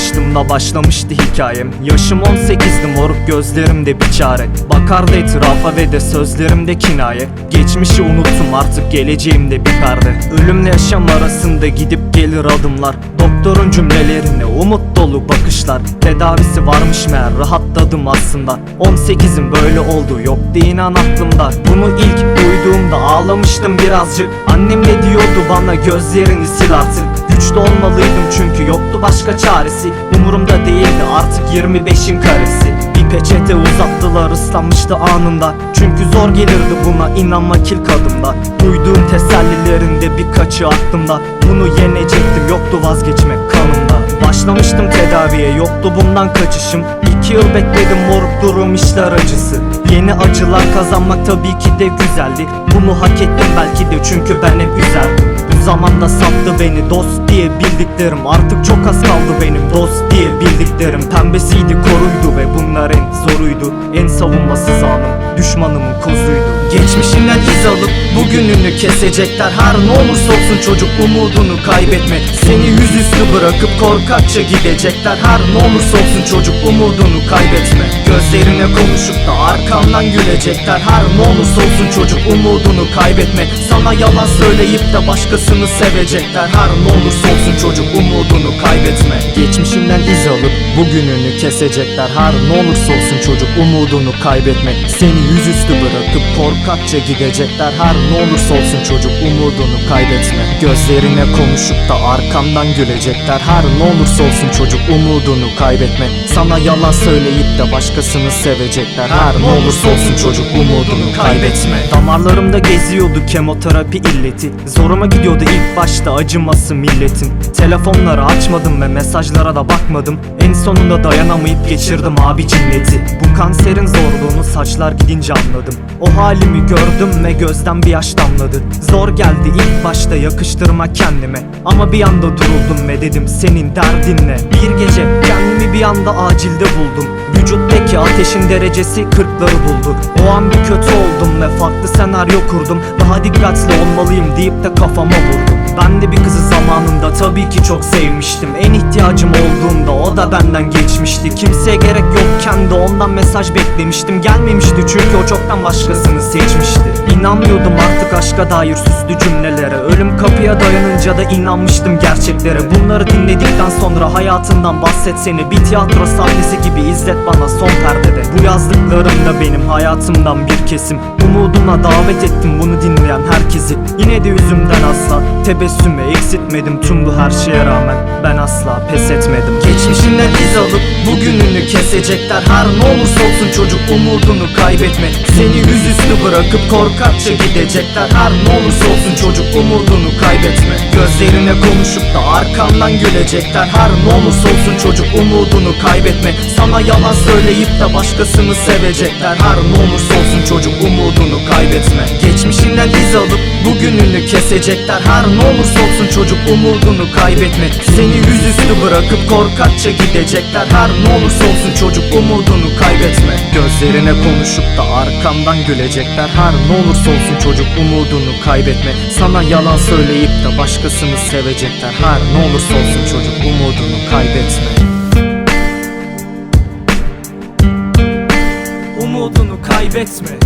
tanıştığımda başlamıştı hikayem. Yaşım 18'di moruk gözlerimde bir çare. Bakardı etrafa ve de sözlerimde kinaye. Geçmişi unuttum artık geleceğimde bir perde. Ölümle yaşam arasında gidip gelir adımlar Doktorun cümlelerine umut dolu bakışlar. Tedavisi varmış meğer rahatladım aslında. 18'im böyle oldu yoktu inan aklımda. Bunu ilk duyduğumda ağlamıştım birazcık. Annem de diyordu bana gözlerini sil artık. Güçlü olmalıydım çünkü yoktu başka çaresi. Umurumda değildi artık 25'in karesi peçete uzattılar ıslanmıştı anında. Çünkü zor gelirdi buna inanmak ilk adımda Duyduğum tesellilerinde birkaçı aklımda. Bunu yenecektim yoktu vazgeçmek kanımda. Başlamıştım tedaviye yoktu bundan kaçışım. İki yıl bekledim moruk durum işler acısı. Yeni acılar kazanmak tabii ki de güzeldi. Bunu hak ettim belki de çünkü ben hep üzerdim Bu zamanda beni dost diye bildiklerim. Artık çok az kaldı benim dost diye bildiklerim. Pembesiydi koruydu ve bunlar en zoruydu. En savunmasız anım düşmanımın kozuydu Geçmişinden iz alıp bugününü kesecekler Her ne olursa olsun çocuk umudunu kaybetme. Seni yüzüstü bırakıp korkakça gidecekler Her ne olursa olsun çocuk umudunu kaybetme. Gözlerine konuşup da arkamdan gülecekler Her ne olursa olsun çocuk umudunu kaybetme. Sana yalan söyleyip de başkasını sevecekler Her ne olursa olsun çocuk umudunu kaybetme. Geçmişinden iz alıp bugününü kesecekler Her ne olursa olsun çocuk umudunu kaybetme. Seni yüzüstü bırakıp korkakça gidecekler Her ne olursa olsun çocuk umudunu kaybetme. Gözlerine konuşup da arkamdan gülecekler. Her ne olursa olsun çocuk umudunu kaybetme. Sana yalan söyleyip de başkasını sevecekler. Her ne olursa olsun çocuk umudunu kaybetme. Damarlarımda geziyordu kemoterapi illeti. Zoruma gidiyordu ilk başta acıması milletin. Telefonları açmadım ve mesajlara da bakmadım. En sonunda dayanamayıp geçirdim abi cinneti Bu kanserin zorluğunu saçlar gidince anladım. O halimi gördüm ve gözden bir yaş damladı. Zor geldi ilk başta yakıştırma kendime. Ama bir anda duruldum ve dedim senin derdin ne? Bir gece kendimi bir anda acilde buldum. Vücuttaki ateşin derecesi kırkları buldu. O an bir kötü oldum ve farklı senaryo kurdum. Daha dikkatli olmalıyım deyip de kafama vurdum Ben de bir kızı zamanında tabii ki çok sevmiştim. En ihtiyacım olduğunda o da benden geçmişti. Kimseye gerek yokken de ondan mesaj beklemiştim. Gelmemişti çünkü o çoktan başkasını seçmişti İnanmıyordum artık aşka dair süslü cümlelere. Ölüm kapıya dayanınca da inanmıştım gerçeklere. Bunları dinledikten sonra hayatından bahsetsene. Bir tiyatro sahnesi gibi izlet bana son perdede. Bu yazdıklarım da benim hayatımdan bir kesim. Umuduma davet ettim bunu dinleyen herkesi. Yine de yüzümden asla tebessümü eksiltmedim Tüm bu her şeye rağmen. Ben asla pes etmedim. Geçmişinden iz alıp bugününü kesecekler. Her ne olursa olsun çocuk umudunu kaybetme Seni yüzüstü bırakıp korkakça gidecekler Her ne olursa olsun çocuk umudunu kaybetme. Gözlerine konuşup da arkamdan gülecekler Her ne olursa olsun çocuk umudunu kaybetme. Sana yalan söyleyip de başkasını sevecekler Her ne olursa olsun çocuk umudunu kaybetme. Geçmişinden iz alıp bugününü kesecekler Her ne olursa olsun çocuk umudunu kaybetme. Seni yüzüstü bırakıp korkakça gidecekler Her ne olursa olsun çocuk umudunu kaybetme Gözlerine konuşup da arkamdan gülecekler. Her ne olursa olsun çocuk umudunu kaybetme. Sana yalan söyleyip de başkasını sevecekler. Her ne olursa olsun çocuk umudunu kaybetme. Umudunu kaybetme